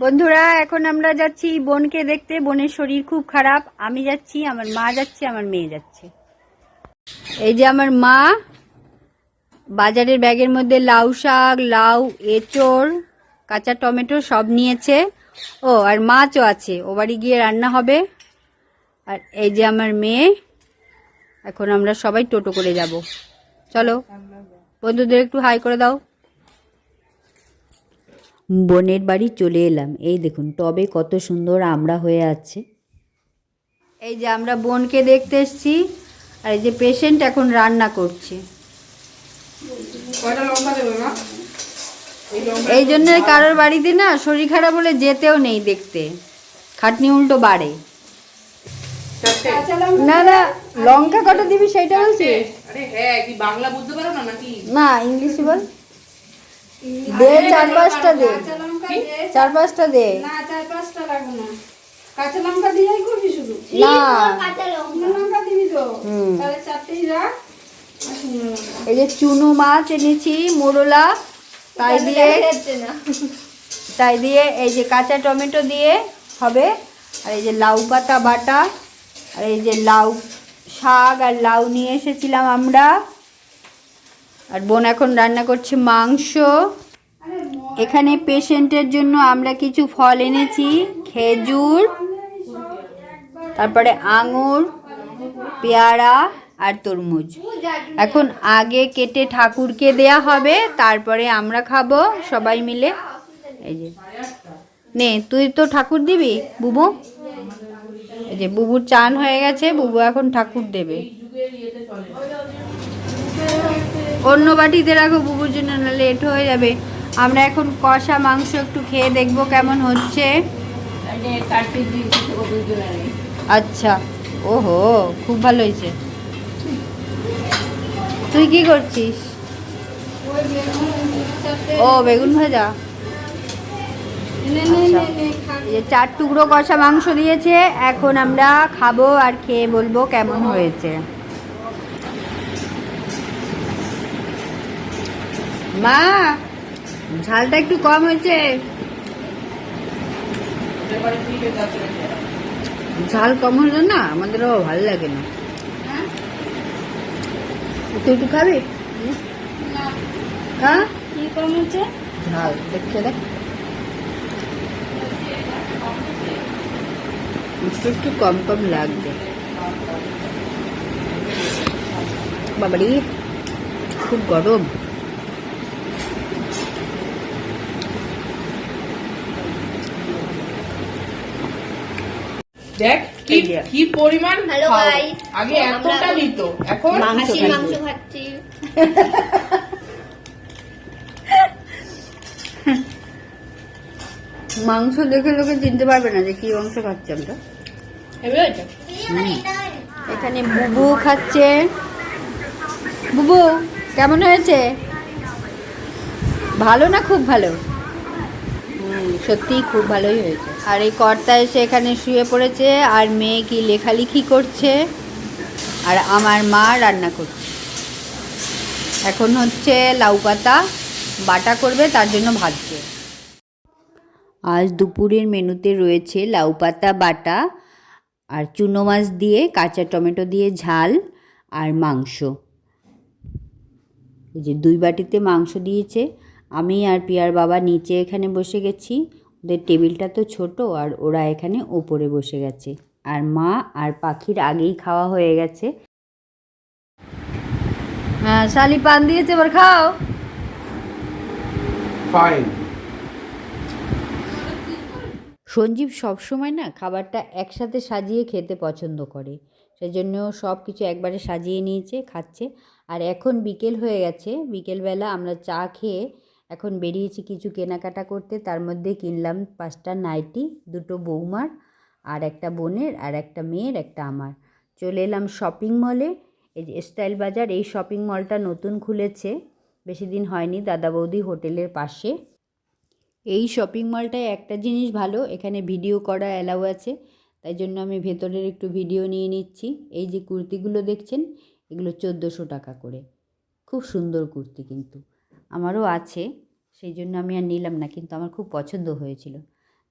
বন্ধুরা, এখন আমরা যাচ্ছি বোনকে দেখতে। বোনের শরীর খুব খারাপ। আমি যাচ্ছি, আমার মা যাচ্ছে, আমার মেয়ে যাচ্ছে। এই যে আমার মা, বাজারের ব্যাগের মধ্যে লাউ শাক, লাউ, এঁচড়, কাঁচা টমেটো সব নিয়েছে। ও, আর মাছও আছে। ও বাড়ি গিয়ে রান্না হবে। আর এই যে আমার মেয়ে, এখন আমরা সবাই টোটো করে যাব। চলো, বন্ধুদের একটু হাই করে দাও। বোনের বাড়ি চলে এলাম। এই দেখুন টবে কত সুন্দর আমরা হয়ে আছে। এই যে আমরা বোনকে দেখতে এসেছি আর এই যে পেশেন্ট এখন রান্না করছে। এই জন্য কারোর বাড়িতে না শরীর খারাপ হলে যেতেও নেই দেখতে। খাটনি উল্টো বাড়ে। না না লঙ্কা কটা দিবি সেটা বলছি। আরে হ্যাঁ না ইংলিশে বল। দে চার পাঁচটা দে। চার পাঁচটা দে। না চার পাঁচটা লাগবে না। কাঁচা লঙ্কা দিয়েই করবি শুধু? না। শুকনো লঙ্কা দিবি তো? তাহলে চারটেই রাখ। এই যে চুনো মাছ এনেছি মোরলা তাই দিয়ে তাই দিয়ে এই যে কাঁচা টমেটো দিয়ে হবে। আর এই যে লাউ পাতা বাটা আর এই যে লাউ শাক আর লাউ নিয়ে এসেছিলাম আমরা। আর বোন এখন রান্না করছে মাংস। এখানে পেশেন্টের জন্য আমরা কিছু ফল এনেছি, খেজুর, তারপরে আঙুর, পেয়ারা আর তরমুজ। এখন আগে কেটে ঠাকুরকে দেয়া হবে, তারপরে আমরা খাব সবাই মিলে। এই যে। নে, তুই তো ঠাকুর দিবি, বুবু? এই যে বুবুর চান হয়ে গেছে, বুবু এখন ঠাকুর দেবে। অন্য বাটিতে রাখো বুবুর জন্য না লেট হয়ে যাবে। আমরা এখন কষা মাংস একটু খেয়ে দেখব কেমন হচ্ছে। আচ্ছা ওহো খুব ভালো হয়েছে। তুই কি করছিস? ও বেগুন ভাজা? আচ্ছা। চার টুকরো কষা মাংস দিয়েছে এখন আমরা খাব আর খেয়ে বলব কেমন হয়েছে। মা ঝালটা একটু কম হয়েছে। হয়ে ঝাল কম হলো না আমাদেরও ভালো লাগে না। হ্যাঁ? তুই একটু খাবি? হ্যাঁ? কি কম হচ্ছে ঝাল দেখছে দেখ একটু একটু কম কম লাগছে বাবারি খুব গরম। দেখ কি কি পরিমাণ Hello খাও। guys. আগে এতটা নিত এখন মাংস মাংস খাচ্ছি। মাংস দেখে লোকে চিনতে পারবে না যে কি মাংস খাচ্ছে আমরা। এখানে বুবু খাচ্ছে। বুবু কেমন হয়েছে? ভালো না খুব ভালো? সত্যিই খুব ভালোই হয়েছে। আর এই কর্তা এসে এখানে শুয়ে পড়েছে, আর মেয়ে কি লেখালেখি করছে, আর আমার মা রান্না করছে। এখন হচ্ছে লাউ পাতা, বাটা করবে, তার জন্য ভাজছে আজ দুপুরের মেনুতে রয়েছে লাউ পাতা, বাটা, আর চুনো মাছ দিয়ে, কাঁচা টমেটো দিয়ে ঝাল আর মাংস। এই যে দুই বাটিতে মাংস দিয়েছে আমি আর পিয়ার বাবা নিচে এখানে বসে গেছি। ওদের টেবিলটা তো ছোট আর ওরা এখানে ওপরে বসে গেছে। আর মা আর পাখির আগেই খাওয়া হয়ে গেছে। হ্যাঁ শালি পান দিয়েছে এবার খাও। ফাইন সঞ্জীব সবসময় না খাবারটা একসাথে সাজিয়ে খেতে পছন্দ করে। সেই জন্য সব কিছু একবারে সাজিয়ে নিয়েছে খাচ্ছে। আর এখন বিকেল হয়ে গেছে। বিকেলবেলা আমরা চা খেয়ে এখন বেরিয়েছি কিছু কেনাকাটা করতে, তার মধ্যে কিনলাম পাঁচটা নাইটি, দুটো বৌমার আর একটা বোনের আর একটা মেয়ের, একটা আমার। চলে এলাম শপিং মলে এই যে স্টাইল বাজার, এই শপিং মলটা নতুন খুলেছে। বেশি দিন হয়নি, দাদা বৌদি হোটেলের পাশে। এই শপিং মলটায় একটা জিনিস ভালো, এখানে ভিডিও করা অ্যালাউ আছে। তাই জন্য আমি ভেতরের একটু ভিডিও নিয়ে নিচ্ছি। এই যে কুর্তিগুলো দেখছেন, এগুলো চোদ্দোশো টাকা করে। খুব সুন্দর কুর্তি কিন্তু। আমারও আছে, সেই জন্য আমি আর নিলাম না, কিন্তু আমার খুব পছন্দ হয়েছিল।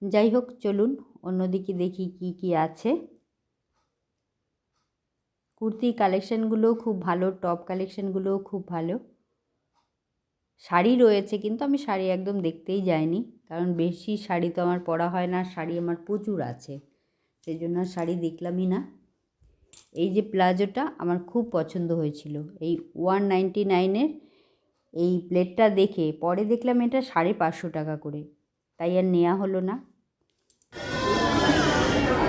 যাই হোক, চলুন অন্যদিকে দেখি কি কি আছে। কুর্তির কালেকশানগুলোও খুব ভালো টপ কালেকশানগুলোও খুব ভালো। শাড়ি রয়েছে, কিন্তু আমি শাড়ি একদম দেখতেই যাইনি, কারণ বেশি শাড়ি তো আমার পরা হয় না, শাড়ি আমার প্রচুর আছে সেই জন্য শাড়ি দেখলামই না। এই যে প্লাজোটা আমার খুব পছন্দ হয়েছিল, এই ওয়ান নাইনটি নাইনের এই প্লেটটা দেখে পরে দেখলাম এটা সাড়ে পাঁচশো টাকা করে। তাই আর নেওয়া হলো না।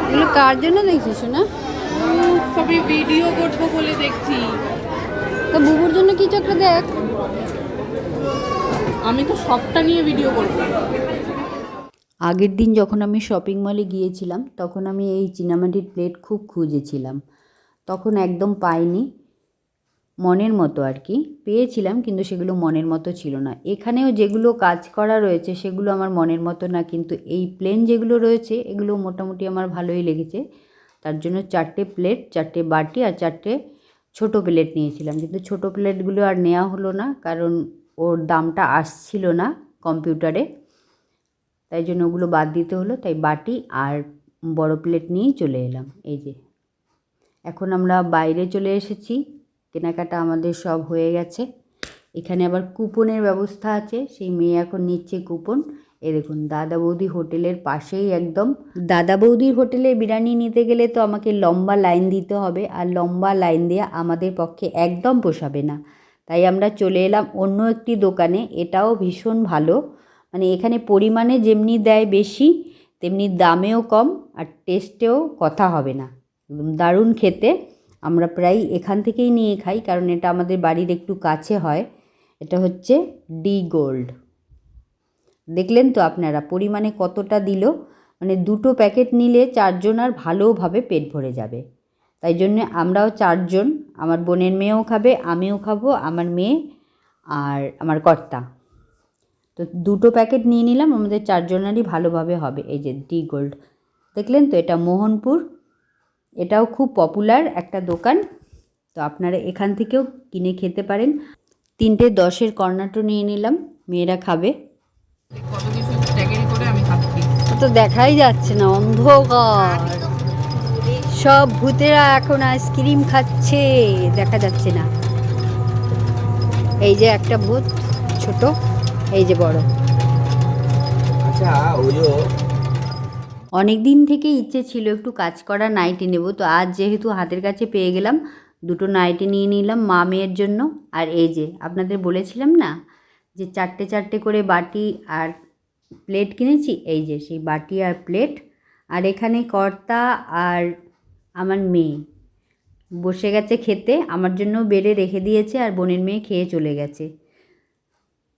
এগুলো কার জন্য দেখছিস না সবই ভিডিও করব বলে দেখছি। তো বুবুর জন্য কি একটা দেখ? আমি তো সবটা নিয়ে ভিডিও করব। আগের দিন যখন আমি শপিং মলে গিয়েছিলাম তখন আমি এই চীনামাটির প্লেট খুব খুঁজেছিলাম। তখন একদম পাইনি। মনের মতো আর কি। পেয়েছিলাম কিন্তু সেগুলো মনের মতো ছিল না। এখানেও যেগুলো কাজ করা রয়েছে সেগুলো আমার মনের মতো না কিন্তু এই প্লেন যেগুলো রয়েছে এগুলো মোটামুটি আমার ভালোই লেগেছে। তার জন্য চারটে প্লেট চারটে বাটি আর চারটে ছোট প্লেট নিয়েছিলাম। কিন্তু ছোট প্লেটগুলো আর নেওয়া হলো না কারণ ওর দামটা আসছিল না কম্পিউটারে তাই জন্য ওগুলো বাদ দিতে হলো। তাই বাটি আর বড় প্লেট নিয়েই চলে এলাম। এই যে। এখন আমরা বাইরে চলে এসেছি। কেনাকাটা আমাদের সব হয়ে গেছে। এখানে আবার কুপনের ব্যবস্থা আছে, সেই মেয়ে এখন নিচ্ছে কুপন। এ দেখুন, দাদা বৌদি হোটেলের পাশেই একদম। দাদা বৌদির হোটেলে বিরিয়ানি নিতে গেলে তো আমাকে লম্বা লাইন দিতে হবে, আর লম্বা লাইন দেওয়া আমাদের পক্ষে একদম পোষাবে না। তাই আমরা চলে এলাম অন্য একটি দোকানে, এটাও ভীষণ ভালো। মানে এখানে পরিমাণে যেমনি দেয় বেশি, তেমনি দামেও কম, আর টেস্টেও কথা হবে না। একদম দারুণ খেতে। আমরা প্রায় এখান থেকেই নিয়ে খাই, কারণ এটা আমাদের বাড়ির একটু কাছে হয়। এটা হচ্ছে ডি গোল্ড। দেখলেন তো আপনারা পরিমাণে কতটা দিল? মানে দুটো প্যাকেট নিলে চারজন আর ভালোভাবে পেট ভরে যাবে। তাই জন্য আমরাও চারজন, আমার বোনের মেয়েও খাবে, আমিও খাব, আমার মেয়ে আর আমার কর্তা। তো দুটো প্যাকেট নিয়ে নিলাম, আমাদের চারজনেরই ভালোভাবে হবে, এই যে ডি গোল্ড। দেখলেন তো এটা মোহনপুর এটাও খুব পপুলার একটা দোকান। তো আপনারা এখান থেকেও কিনে খেতে পারেন। তিনটে দশের কর্নাটো নিয়ে নিলাম মেয়েরা খাবে। তো দেখাই যাচ্ছে না অন্ধকার। সব ভূতেরা এখন আইসক্রিম খাচ্ছে দেখা যাচ্ছে না। এই যে একটা ভূত ছোট এই যে বড়। আচ্ছা ওই যে অনেক দিন থেকে ইচ্ছে ছিল একটু কাজ করা নাইটি নেব। তো আজ যেহেতু হাতের কাছে পেয়ে গেলাম, দুটো নাইটি নিয়ে নিলাম মা মেয়ের জন্য। আর এই যে, আপনাদের বলেছিলাম না যে চারটে চারটে করে বাটি আর প্লেট কিনেছি? এই যে, সেই বাটি আর প্লেট আর এখানে কর্তা আর আমার মেয়ে বসে গেছে খেতে। আমার জন্য বেড়ে রেখে দিয়েছে আর বোনের মেয়ে খেয়ে চলে গেছে।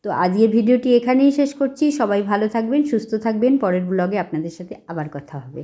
তো আজকের ভিডিওটি এখানেই শেষ করছি। সবাই ভালো থাকবেন, সুস্থ থাকবেন। পরের ব্লগে আপনাদের সাথে আবার কথা হবে।